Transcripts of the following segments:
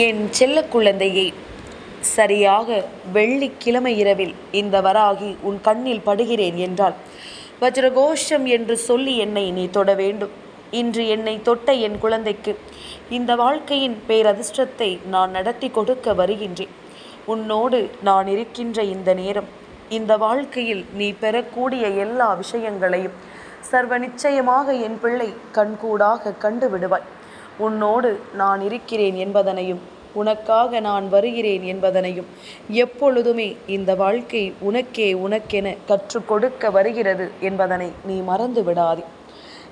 என் செல்ல குழந்தையே சரியாக வெள்ளிக்கிழமை இரவில் இந்த வராகி உன் கண்ணில் படுகிறேன் என்றால் வஜ்ரகோஷம் என்று சொல்லி என்னை நீ தொட வேண்டும். இன்று என்னை தொட்ட என் குழந்தைக்கு இந்த வாழ்க்கையின் பேரதிர்ஷ்டத்தை நான் நடத்தி கொடுக்க வருகின்றேன். உன்னோடு நான் இருக்கின்ற இந்த நேரம் இந்த வாழ்க்கையில் நீ பெறக்கூடிய எல்லா விஷயங்களையும் சர்வ நிச்சயமாக என் பிள்ளை கண்கூடாக கண்டு விடுவாய். உன்னோடு நான் இருக்கிறேன் என்பதனையும் உனக்காக நான் வருகிறேன் என்பதனையும் எப்பொழுதுமே இந்த வாழ்க்கை உனக்கே உனக்கென கற்றுக் கொடுக்க வருகிறது என்பதனை நீ மறந்து விடாதே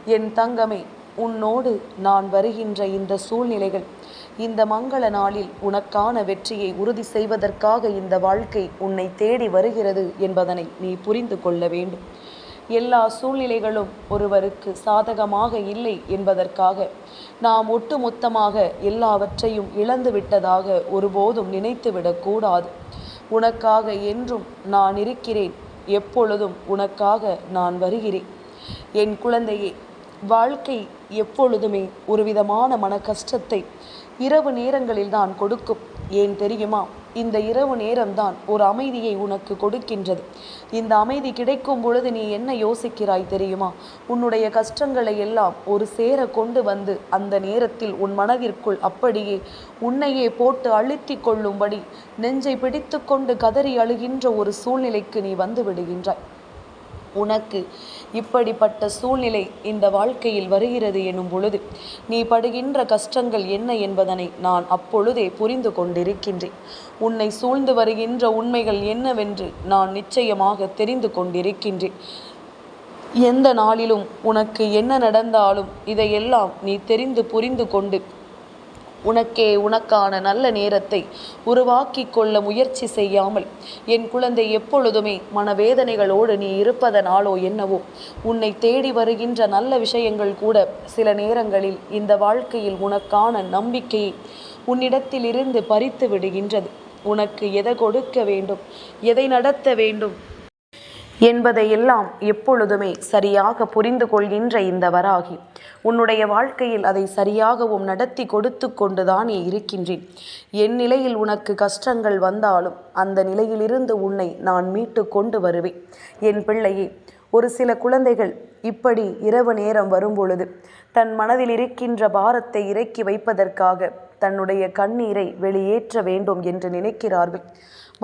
என் தங்கமே உன்னோடு நான் வருகின்ற இந்த சூழ்நிலைகள் இந்த மங்கள நாளில் உனக்கான வெற்றியை உறுதி செய்வதற்காக இந்த வாழ்க்கை உன்னை தேடி வருகிறது என்பதனை நீ புரிந்து கொள்ள வேண்டும். எல்லா சூழ்நிலைகளும் ஒருவருக்கு சாதகமாக இல்லை என்பதற்காக. நாம் ஒட்டுமொத்தமாக எல்லாவற்றையும் இழந்து விட்டதாக ஒருபோதும் நினைத்துவிடக்கூடாது உனக்காக என்றும் நான் இருக்கிறேன். எப்பொழுதும் உனக்காக நான் வருகிறேன். என் குழந்தையே வாழ்க்கை எப்பொழுதுமே ஒருவிதமான மன கஷ்டத்தை இரவு நேரங்களில் தான் கொடுக்கும். ஏன் தெரியுமா? இந்த இரவு நேரம்தான் ஒரு அமைதியை உனக்கு கொடுக்கின்றது. இந்த அமைதி கிடைக்கும் பொழுது நீ என்ன யோசிக்கிறாய் தெரியுமா? உன்னுடைய கஷ்டங்களை எல்லாம் ஒரு சேர கொண்டு வந்து அந்த நேரத்தில் உன் மனதிற்குள் அப்படியே உன்னையே போட்டு அழுத்தி கொள்ளும்படி நெஞ்சை பிடித்து கொண்டு கதறி அழுகின்ற ஒரு சூழ்நிலைக்கு நீ வந்து விடுகின்றாய். உனக்கு. இப்படிப்பட்ட சூழ்நிலை இந்த வாழ்க்கையில் வருகிறது எனும் பொழுது நீ படுகின்ற கஷ்டங்கள் என்ன என்பதனை நான் அப்பொழுதே புரிந்து கொண்டிருக்கின்றேன். உன்னை சூழ்ந்து வருகின்ற உண்மைகள் என்னவென்று நான் நிச்சயமாக தெரிந்து கொண்டிருக்கின்றேன். எந்த நாளிலும் உனக்கு என்ன நடந்தாலும் இதையெல்லாம் நீ தெரிந்து புரிந்து கொண்டு உனக்கே உனக்கான நல்ல நேரத்தை உருவாக்கி கொள்ள முயற்சி செய்யாமல் என் குழந்தை எப்பொழுதுமே மனவேதனைகளோடு நீ இருப்பதனாலோ என்னவோ உன்னை தேடி வருகின்ற நல்ல விஷயங்கள் கூட சில நேரங்களில் இந்த வாழ்க்கையில் உனக்கான நம்பிக்கையை உன்னிடத்திலிருந்து பறித்து விடுகின்றது. உனக்கு எதை கொடுக்க வேண்டும் எதை நடத்த வேண்டும் என்பதையெல்லாம் எப்பொழுதுமே சரியாக புரிந்து கொள்கின்ற இந்த வராகி உன்னுடைய வாழ்க்கையில் அதை சரியாகவும் நடத்தி கொடுத்து கொண்டுதானே இருக்கின்றேன். என் நிலையில் உனக்கு கஷ்டங்கள் வந்தாலும் அந்த நிலையிலிருந்து உன்னை நான் மீட்டு கொண்டு வருவேன். என் பிள்ளையே ஒரு சில குழந்தைகள் இப்படி இரவு நேரம் வரும்பொழுது தன் மனதில் இருக்கின்ற பாரத்தை இறக்கி வைப்பதற்காக தன்னுடைய கண்ணீரை வெளியேற்ற வேண்டும் என்று நினைக்கிறார்கள்.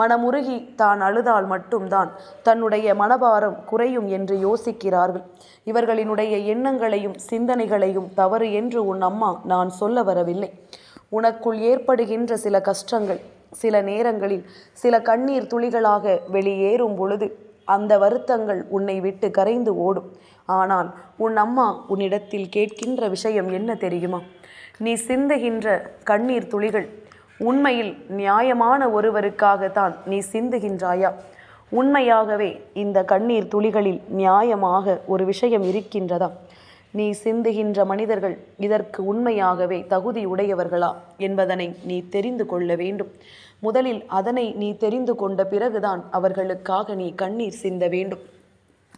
மனமுருகி தான் அழுதால் மட்டும்தான் தன்னுடைய மனபாரம் குறையும் என்று யோசிக்கிறார்கள். இவர்களினுடைய எண்ணங்களையும் சிந்தனைகளையும் தவறு என்று உன் அம்மா நான் சொல்ல வரவில்லை. உனக்குள் ஏற்படுகின்ற சில கஷ்டங்கள் சில நேரங்களில் சில கண்ணீர் துளிகளாக வெளியேறும் பொழுது அந்த வருத்தங்கள் உன்னை விட்டு கரைந்து ஓடும். ஆனால் உன் அம்மா உன்னிடத்தில் கேட்கின்ற விஷயம் என்ன தெரியுமா? நீ சிந்துகின்ற கண்ணீர் துளிகள் உண்மையில் நியாயமான ஒருவருக்காகத்தான் நீ சிந்துகின்றாயா? உண்மையாகவே இந்த கண்ணீர் துளிகளில் நியாயமாக ஒரு விஷயம் இருக்கின்றதா? நீ சிந்துகின்ற மனிதர்கள் இதற்கு உண்மையாகவே தகுதி உடையவர்களா என்பதனை நீ தெரிந்து கொள்ள வேண்டும். முதலில் அதனை நீ தெரிந்து கொண்ட பிறகுதான் அவர்களுக்காக நீ கண்ணீர் சிந்த வேண்டும்.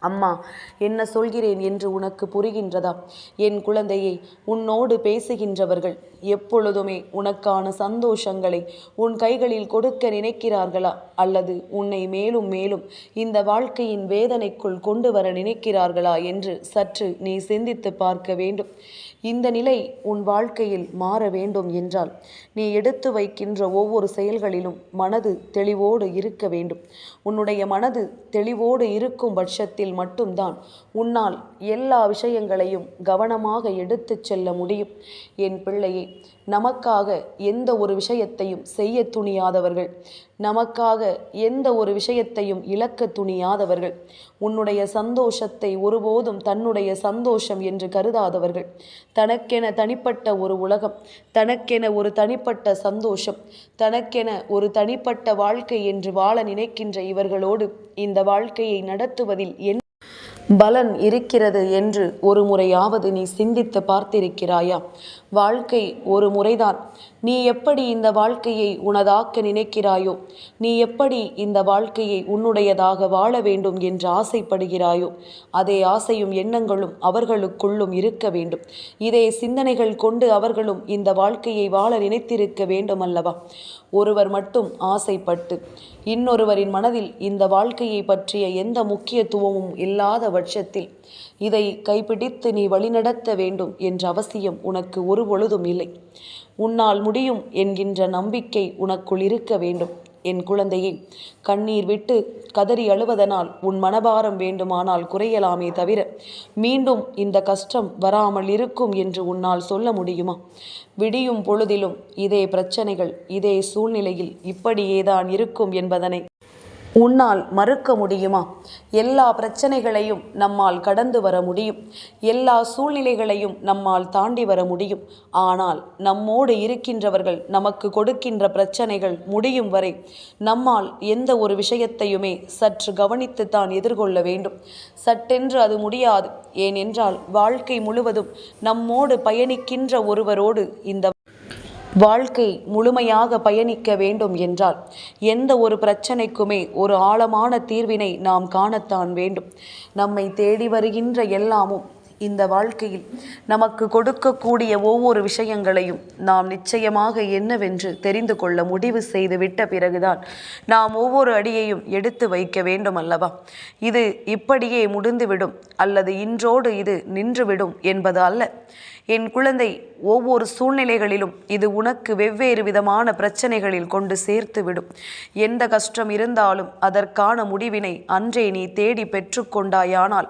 அம்மா என்ன சொல்கிறேன் என்று உனக்கு புரிகின்றதா? என் குழந்தையை உன்னோடு பேசுகின்றவர்கள் எப்பொழுதுமே உனக்கான சந்தோஷங்களை உன் கைகளில் கொடுக்க நினைக்கிறார்களா? அல்லது உன்னை மேலும் மேலும் இந்த வாழ்க்கையின் வேதனைக்குள் கொண்டு வர நினைக்கிறார்களா என்று சற்று நீ சிந்தித்து பார்க்க வேண்டும். இந்த நிலை உன் வாழ்க்கையில் மாற வேண்டும் என்றால் நீ எடுத்து வைக்கின்ற ஒவ்வொரு செயல்களிலும் மனது தெளிவோடு இருக்க வேண்டும். உன்னுடைய மனது தெளிவோடு இருக்கும் பட்சத்தில் மட்டும்தான் உன்னால் எல்லா விஷயங்களையும் கவனமாக எடுத்துச் செல்ல முடியும். என் பிள்ளையே நமக்காக எந்த ஒரு விஷயத்தையும் செய்ய துணியாதவர்கள். நமக்காக எந்த ஒரு விஷயத்தையும் இழக்க துணியாதவர்கள். உன்னுடைய சந்தோஷத்தை ஒருபோதும் தன்னுடைய சந்தோஷம் என்று கருதாதவர்கள். தனக்கென தனிப்பட்ட ஒரு உலகம் தனக்கென ஒரு தனிப்பட்ட சந்தோஷம் தனக்கென ஒரு தனிப்பட்ட வாழ்க்கை என்று வாழ நினைக்கின்ற இவர்களோடு இந்த வாழ்க்கையை நடத்துவதில் என் பலன் இருக்கிறது என்று ஒரு முறையாவது நீ சிந்தித்து பார்த்திருக்கிறாயா? வாழ்க்கை ஒரு முறைதான். நீ எப்படி இந்த வாழ்க்கையை உனதாக்க நினைக்கிறாயோ நீ எப்படி இந்த வாழ்க்கையை உன்னுடையதாக வாழ வேண்டும் என்று ஆசைப்படுகிறாயோ அதே ஆசையும் எண்ணங்களும் அவர்களுக்குள்ளும் இருக்க வேண்டும். இதே சிந்தனைகள் கொண்டு அவர்களும் இந்த வாழ்க்கையை வாழ நினைத்திருக்க வேண்டும் அல்லவா ஒருவர் மட்டும் ஆசைப்பட்டு இன்னொருவரின் மனதில் இந்த வாழ்க்கையை பற்றிய எந்த முக்கியத்துவமும் இல்லாத பட்சத்தில் இதை கைப்பிடித்து நீ வழிநடத்த வேண்டும் என்ற அவசியம் உனக்கு ஒரு பொழுதும் இல்லை. உன்னால் முடியும் என்கின்ற நம்பிக்கை உனக்குள் இருக்க வேண்டும். என் குழந்தையே கண்ணீர் விட்டு கதறி அழுவதனால் உன் மனபாரம் வேண்டுமானால் குறையலாமே தவிர மீண்டும் இந்த கஷ்டம் வராமல் இருக்கும் என்று உன்னால் சொல்ல முடியுமா? விடியும் பொழுதிலும் இதே பிரச்சனைகள் இதே சூழ்நிலையில் இப்படியேதான் இருக்கும் என்பதனை உன்னால் மறுக்க முடியுமா? எல்லா பிரச்சனைகளையும் நம்மால் கடந்து வர முடியும். எல்லா சூழ்நிலைகளையும் நம்மால் தாண்டி வர முடியும். ஆனால் நம்மோடு இருக்கின்றவர்கள் நமக்கு கொடுக்கின்ற பிரச்சனைகள் முடியும் வரை நம்மால் எந்த ஒரு விஷயத்தையுமே சற்று கவனித்துத்தான் எதிர்கொள்ள வேண்டும். சட்டென்று அது முடியாது. ஏனென்றால் வாழ்க்கை முழுவதும் நம்மோடு பயணிக்கின்ற ஒருவரோடு இந்த வாழ்க்கை முழுமையாக பயணிக்க வேண்டும் என்றால் எந்த ஒரு பிரச்சனைக்குமே ஒரு ஆழமான தீர்வினை நாம் காணத்தான் வேண்டும். நம்மை தேடி வருகின்ற எல்லாமும் இந்த வாழ்க்கையில் நமக்கு கொடுக்கக்கூடிய ஒவ்வொரு விஷயங்களையும் நாம் நிச்சயமாக என்னவென்று தெரிந்து கொள்ள முடிவு செய்து விட்ட பிறகுதான் நாம் ஒவ்வொரு அடியையும் எடுத்து வைக்க வேண்டும் அல்லவா? இது இப்படியே முடிந்துவிடும். அல்லது இன்றோடு இது நின்றுவிடும் என்பது அல்ல. என் குழந்தை ஒவ்வொரு சூழ்நிலைகளிலும் இது உனக்கு வெவ்வேறு விதமான பிரச்சனைகளில் கொண்டு சேர்த்துவிடும். எந்த கஷ்டம் இருந்தாலும் அதற்கான முடிவினை அன்றே நீ தேடி பெற்றுக்கொண்டாயானால்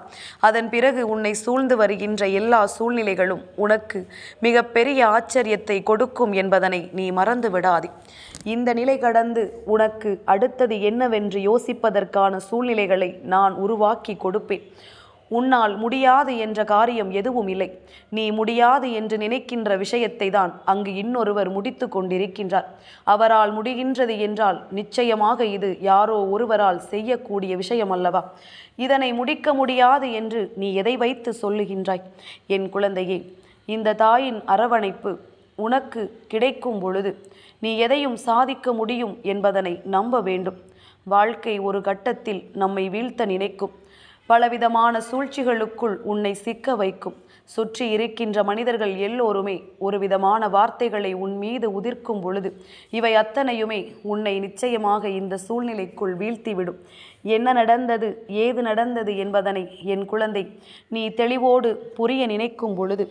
அதன் பிறகு உன்னை சூழ்ந்து வருகின்ற எல்லா சூழ்நிலைகளும் உனக்கு மிகப்பெரிய ஆச்சரியத்தை கொடுக்கும் என்பதனை நீ மறந்து விடாதே. இந்த நிலை கடந்து உனக்கு அடுத்தது என்னவென்று யோசிப்பதற்கான சூழ்நிலைகளை நான் உருவாக்கி கொடுப்பேன். உன்னால் முடியாது என்ற காரியம் எதுவும் இல்லை. நீ முடியாது என்று நினைக்கின்ற விஷயத்தை தான் அங்கு இன்னொருவர் முடித்து கொண்டிருக்கின்றார். அவரால் முடிகின்றது என்றால் நிச்சயமாக இது யாரோ ஒருவரால் செய்யக்கூடிய விஷயம் அல்லவா இதனை முடிக்க முடியாது என்று நீ எதை வைத்து சொல்லுகின்றாய்? என் குழந்தையே இந்த தாயின் அரவணைப்பு உனக்கு கிடைக்கும் பொழுது நீ எதையும் சாதிக்க முடியும் என்பதனை நம்ப வேண்டும். வாழ்க்கை ஒரு கட்டத்தில் நம்மை வீழ்த்த நினைக்கும். பலவிதமான சூழ்ச்சிகளுக்குள் உன்னை சிக்க வைக்கும். சுற்றி இருக்கின்ற மனிதர்கள் எல்லோருமே ஒரு விதமான வார்த்தைகளை உன் மீது உதிர்க்கும் பொழுது இவை அத்தனையுமே உன்னை நிச்சயமாக இந்த சூழ்நிலைக்குள் வீழ்த்திவிடும். என்ன நடந்தது ஏது நடந்தது என்பதனை என் குழந்தை நீ தெளிவோடு புரிய நினைக்கும் பொழுது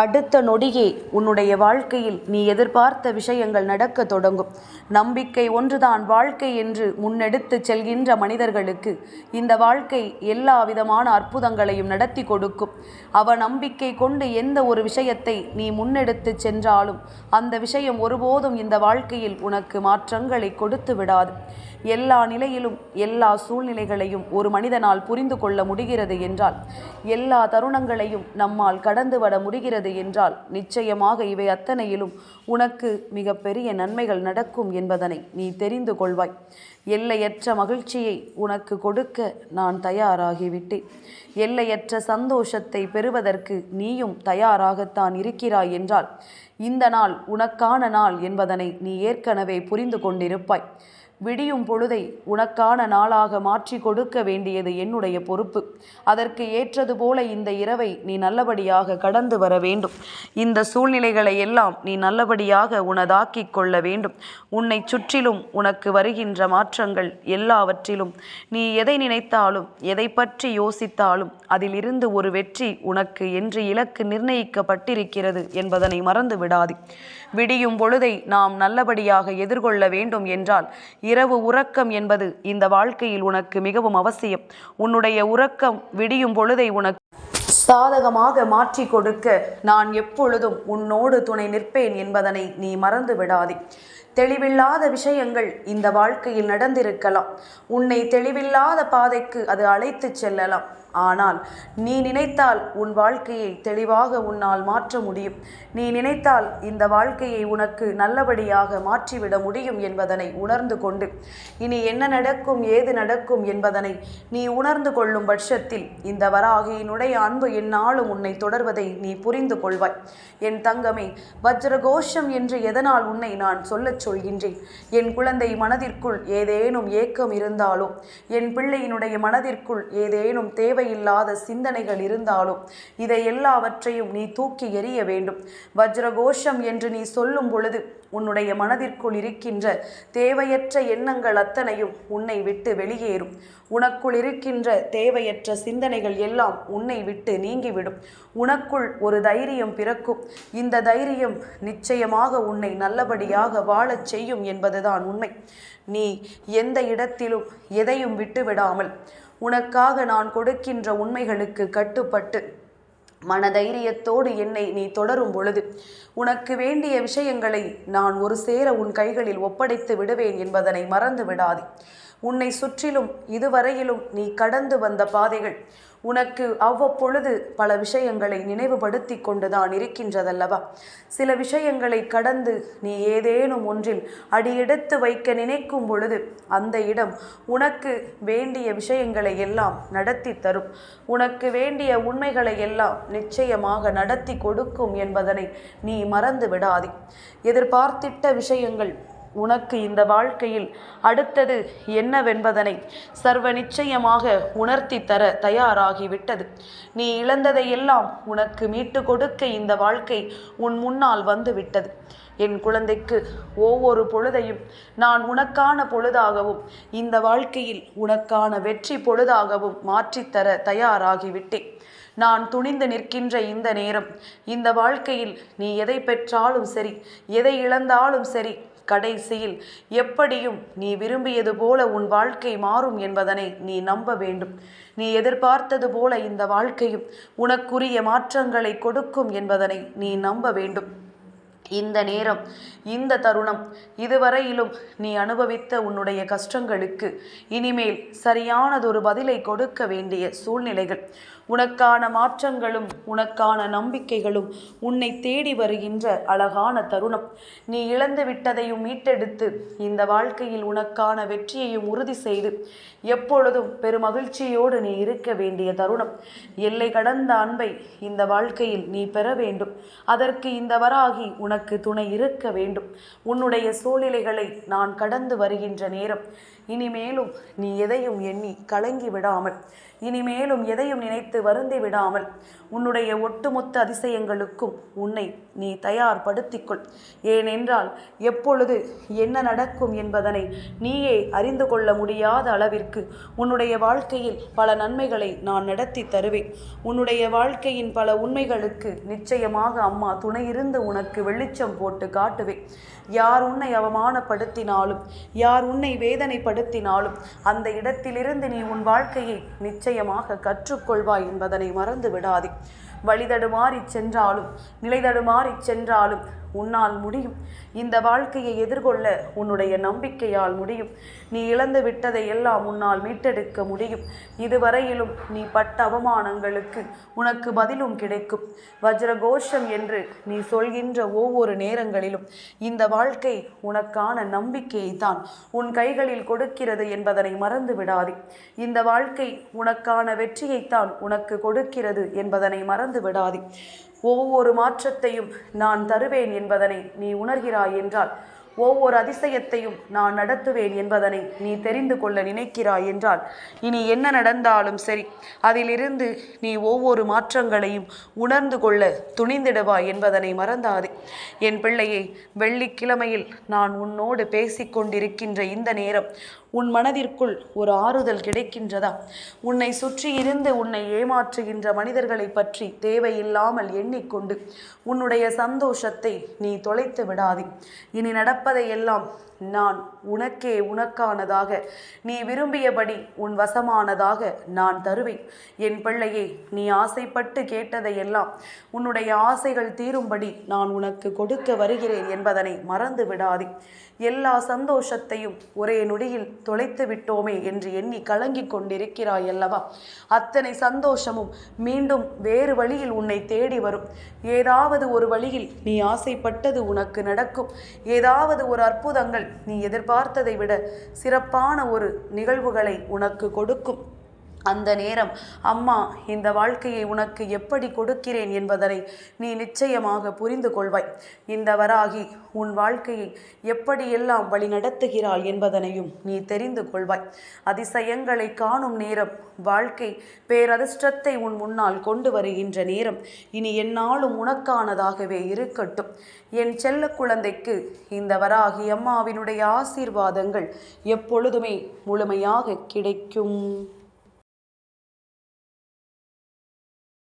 அடுத்த நொடியே உன்னுடைய வாழ்க்கையில் நீ எதிர்பார்த்த விஷயங்கள் நடக்க தொடங்கும். நம்பிக்கை ஒன்றுதான் வாழ்க்கை என்று முன்னெடுத்து செல்கின்ற மனிதர்களுக்கு இந்த வாழ்க்கை எல்லா விதமான அற்புதங்களையும் நடத்தி கொடுக்கும். அவ நம்பிக்கை கொண்டு எந்த ஒரு விஷயத்தை நீ முன்னெடுத்து சென்றாலும் அந்த விஷயம் ஒருபோதும் இந்த வாழ்க்கையில் உனக்கு மாற்றங்களை கொடுத்து விடாது. எல்லா நிலையிலும் எல்லா சூழ்நிலைகளையும் ஒரு மனிதனால் புரிந்து கொள்ள முடிகிறது என்றால் எல்லா தருணங்களையும் நம்மால் கடந்து வர முடிகிறது என்றால் நிச்சயமாக இவை அத்தனையிலும் உனக்கு மிகப்பெரிய நன்மைகள் நடக்கும் என்பதனை நீ தெரிந்து கொள்வாய். எல்லையற்ற மகிழ்ச்சியை உனக்கு கொடுக்க நான் தயாராகிவிட்டேன். எல்லையற்ற சந்தோஷத்தை பெறுவதற்கு நீயும் தயாராகத்தான் இருக்கிறாய் என்றால் இந்த நாள் உனக்கான நாள் என்பதனை நீ ஏற்கனவே புரிந்து கொண்டிருப்பாய். விடியும் பொழுதை உனக்கான நாளாக மாற்றி கொடுக்க வேண்டியது என்னுடைய பொறுப்பு. அதற்கு ஏற்றது போல இந்த இரவை நீ நல்லபடியாக கடந்து வர வேண்டும். இந்த சூழ்நிலைகளை எல்லாம் நீ நல்லபடியாக உனதாக்கி கொள்ள வேண்டும். உன்னை சுற்றிலும் உனக்கு வருகின்ற மாற்றங்கள் எல்லாவற்றிலும் நீ எதை நினைத்தாலும் எதை பற்றி யோசித்தாலும் அதிலிருந்து ஒரு வெற்றி உனக்கு என்று இலக்கு நிர்ணயிக்கப்பட்டிருக்கிறது என்பதனை மறந்து விடாது விடியும் பொழுதை நாம் நல்லபடியாக எதிர்கொள்ள வேண்டும் என்றால் இரவு உறக்கம் என்பது இந்த வாழ்க்கையில் உனக்கு மிகவும் அவசியம். உன்னுடைய உறக்கம் விடியும் பொழுதை உனக்கு சாதகமாக மாற்றி கொடுக்க நான் எப்பொழுதும் உன்னோடு துணை நிற்பேன் என்பதனை நீ மறந்து விடாதே தெளிவில்லாத விஷயங்கள் இந்த வாழ்க்கையில் நடந்திருக்கலாம். உன்னை தெளிவில்லாத பாதைக்கு அது அழைத்துச் செல்லலாம். ஆனால் நீ நினைத்தால் உன் வாழ்க்கையை தெளிவாக உன்னால் மாற்ற முடியும். நீ நினைத்தால் இந்த வாழ்க்கையை உனக்கு நல்லபடியாக மாற்றிவிட முடியும் என்பதனை உணர்ந்து கொண்டு. இனி என்ன நடக்கும் ஏது நடக்கும் என்பதனை நீ உணர்ந்து கொள்ளும் பட்சத்தில் இந்த வராகியினுடைய அன்பு என்னாலும் உன்னை தொடர்வதை நீ புரிந்து கொள்வாய். என் தங்கமே வஜ்ரகோஷம் என்று எதனால் உன்னை நான் சொல்லச் சொல்கின்றேன். என் குழந்தை மனதிற்குள் ஏதேனும் ஏக்கம் இருந்தாலோ என் பிள்ளையினுடைய மனதிற்குள் ஏதேனும் தேவையில்லாத சிந்தனைகள் இருந்தாலோ இதை எல்லாவற்றையும் நீ தூக்கி எறிய வேண்டும். வஜ்ரகோஷம் என்று நீ சொல்லும் பொழுது உன்னுடைய மனதிற்குள் இருக்கின்ற தேவையற்ற எண்ணங்கள் அத்தனையும் உன்னை விட்டு வெளியேறும். உனக்குள் இருக்கின்ற தேவையற்ற சிந்தனைகள் எல்லாம் உன்னை விட்டு நீங்கிவிடும். உனக்குள் ஒரு தைரியம் பிறக்கும். இந்த தைரியம் நிச்சயமாக உன்னை நல்லபடியாக வாழச் செய்யும் என்பதுதான் உண்மை. நீ எந்த இடத்திலும் எதையும் விட்டுவிடாமல் உனக்காக நான் கொடுக்கின்ற உண்மைகளுக்கு கட்டுப்பட்டு மனதைரியத்தோடு என்னை நீ தொடரும் பொழுது உனக்கு வேண்டிய விஷயங்களை நான் ஒரு சேர உன் கைகளில் ஒப்படைத்து விடுவேன் என்பதனை மறந்து விடாதே உன்னை சுற்றிலும் இதுவரையிலும் நீ கடந்து வந்த பாதைகள். உனக்கு அவ்வப்பொழுது பல விஷயங்களை நினைவுபடுத்தி கொண்டுதான் இருக்கின்றதல்லவா? சில விஷயங்களை கடந்து நீ ஏதேனும் ஒன்றில் அடியெடுத்து வைக்க நினைக்கும் பொழுது அந்த இடம் உனக்கு வேண்டிய விஷயங்களை எல்லாம் நடத்தி தரும். உனக்கு வேண்டிய உண்மைகளை எல்லாம் நிச்சயமாக நடத்தி கொடுக்கும் என்பதனை நீ மறந்து விடாதே. எதிர்பார்த்திட்ட விஷயங்கள் உனக்கு இந்த வாழ்க்கையில் அடுத்தது என்னவென்பதனை சர்வ நிச்சயமாக உணர்த்தி தர தயாராகிவிட்டது. நீ இழந்ததையெல்லாம் உனக்கு மீட்டு கொடுக்க இந்த வாழ்க்கை உன் முன்னால் வந்துவிட்டது. என் குழந்தைக்கு ஒவ்வொரு பொழுதையும் நான் உனக்கான பொழுதாகவும் இந்த வாழ்க்கையில் உனக்கான வெற்றி பொழுதாகவும் மாற்றித்தர தயாராகிவிட்டேன். நான் துணிந்து நிற்கின்ற இந்த நேரம் இந்த வாழ்க்கையில் நீ எதை பெற்றாலும் சரி எதை இழந்தாலும் சரி கடைசியில் எப்படியும் நீ விரும்பியது போல உன் வாழ்க்கை மாறும் என்பதனை நீ நம்ப வேண்டும். நீ எதிர்பார்த்தது போல இந்த வாழ்க்கையும் உனக்குரிய மாற்றங்களை கொடுக்கும் என்பதனை நீ நம்ப வேண்டும். இந்த நேரம் இந்த தருணம் இதுவரையிலும் நீ அனுபவித்த உன்னுடைய கஷ்டங்களுக்கு இனிமேல் சரியானதொரு பதிலை கொடுக்க வேண்டிய சூழ்நிலைகள். உனக்கான மாற்றங்களும் உனக்கான நம்பிக்கைகளும் உன்னை தேடி வருகின்ற அழகான தருணம். நீ இழந்து விட்டதையும் மீட்டெடுத்து இந்த வாழ்க்கையில் உனக்கான வெற்றியையும் உறுதி செய்து எப்பொழுதும் பெருமகிழ்ச்சியோடு நீ இருக்க வேண்டிய தருணம். எல்லை கடந்த அன்பை இந்த வாழ்க்கையில் நீ பெற வேண்டும். அதற்கு இந்த வராகி உனக்கு துணை இருக்க வேண்டும். உன்னுடைய சூழ்நிலைகளை நான் கடந்து வருகின்ற நேரம். இனிமேலும் நீ எதையும் எண்ணி கலங்கி விடாமல் இனிமேலும் எதையும் நினைத்து வருந்தி விடாமல் உன்னுடைய ஒட்டுமொத்த அதிசயங்களுக்கும் உன்னை நீ தயார்படுத்திக்கொள். ஏனென்றால் எப்பொழுது என்ன நடக்கும் என்பதனை நீயே அறிந்து கொள்ள முடியாத அளவிற்கு உன்னுடைய வாழ்க்கையில் பல நன்மைகளை நான் நடத்தி தருவேன். உன்னுடைய வாழ்க்கையின் பல உண்மைகளுக்கு நிச்சயமாக அம்மா துணையிருந்து உனக்கு வெளிச்சம் போட்டு காட்டுவேன். யார் உன்னை அவமானப்படுத்தினாலும் யார் உன்னை வேதனைப்படுத்தினாலும் அந்த இடத்திலிருந்து நீ உன் வாழ்க்கையை நிச்சயமாக கற்றுக்கொள்வாய் என்பதனை மறந்து விடாதே. வழிதடுமாறி சென்றாலும் நிலைதடுமாறி சென்றாலும் உன்னால் முடியும். இந்த வாழ்க்கையை எதிர்கொள்ள உன்னுடைய நம்பிக்கையால் முடியும். நீ இழந்து விட்டதை எல்லாம் உன்னால் மீட்டெடுக்க முடியும். இதுவரையிலும் நீ பட்ட அவமானங்களுக்கு உனக்கு பதிலும் கிடைக்கும். வஜ்ரகோஷம் என்று நீ சொல்கின்ற ஒவ்வொரு நேரங்களிலும் இந்த வாழ்க்கை உனக்கான நம்பிக்கையை தான் உன் கைகளில் கொடுக்கிறது என்பதனை மறந்து விடாதே. இந்த வாழ்க்கை உனக்கான வெற்றியைத்தான் உனக்கு கொடுக்கிறது என்பதனை மறந்து விடாதே. ஒவ்வொரு மாற்றத்தையும் நான் தருவேன் என்பதனை நீ உணர்கிறாய் என்றால் ஒவ்வொரு அதிசயத்தையும் நான் நடத்துவேன் என்பதனை நீ தெரிந்து கொள்ள நினைக்கிறாய் என்றால் இனி என்ன நடந்தாலும் சரி அதிலிருந்து நீ ஒவ்வொரு மாற்றங்களையும் உணர்ந்து கொள்ள துணிந்திடுவாய் என்பதனை மறந்தாதே. என் பிள்ளையை வெள்ளிக்கிழமையில் நான் உன்னோடு பேசிக்கொண்டிருக்கின்ற இந்த நேரம் உன் மனதிற்குள் ஒரு ஆறுதல் கிடைக்கின்றதா? உன்னை சுற்றி இருந்து உன்னை ஏமாற்றுகின்ற மனிதர்களை பற்றி தேவையில்லாமல் எண்ணிக்கொண்டு உன்னுடைய சந்தோஷத்தை நீ தொலைத்து விடாதே. இனி நடப்பதையெல்லாம் நான் உனக்கே உனக்கானதாக நீ விரும்பியபடி உன் வசமானதாக நான் தருவேன். என் பிள்ளையே நீ ஆசைப்பட்டு கேட்டதையெல்லாம் உன்னுடைய ஆசைகள் தீரும்படி நான் உனக்கு கொடுக்க வருகிறேன் என்பதனை மறந்து விடாதே. எல்லா சந்தோஷத்தையும் ஒரே நொடியில் தொலைத்து விட்டோமே என்று எண்ணி கலங்கிக் கொண்டிருக்கிறாய் அல்லவா? அத்தனை சந்தோஷமும் மீண்டும் வேறு வழியில் உன்னை தேடி வரும். ஏதாவது ஒரு வழியில் நீ ஆசைப்பட்டது உனக்கு நடக்கும். ஏதாவது ஒரு அற்புதங்கள் நீ எதிர்பார்த்ததை விட சிறப்பான ஒரு நிகழ்வுகளை உனக்கு கொடுக்கும். அந்த நேரம் அம்மா இந்த வாழ்க்கையை உனக்கு எப்படி கொடுக்கிறேன் என்பதனை நீ நிச்சயமாக புரிந்து கொள்வாய். இந்த வராகி உன் வாழ்க்கையை எப்படியெல்லாம் வழிநடத்துகிறாள் என்பதனையும் நீ தெரிந்து கொள்வாய். அதிசயங்களை காணும் நேரம் வாழ்க்கை பேரதிர்ஷ்டத்தை உன் முன்னால் கொண்டு வருகின்ற நேரம். இனி என்னாலும் உனக்கானதாகவே இருக்கட்டும். என் செல்ல குழந்தைக்கு இந்த வராகி அம்மாவினுடைய ஆசீர்வாதங்கள் எப்பொழுதுமே முழுமையாக கிடைக்கும்.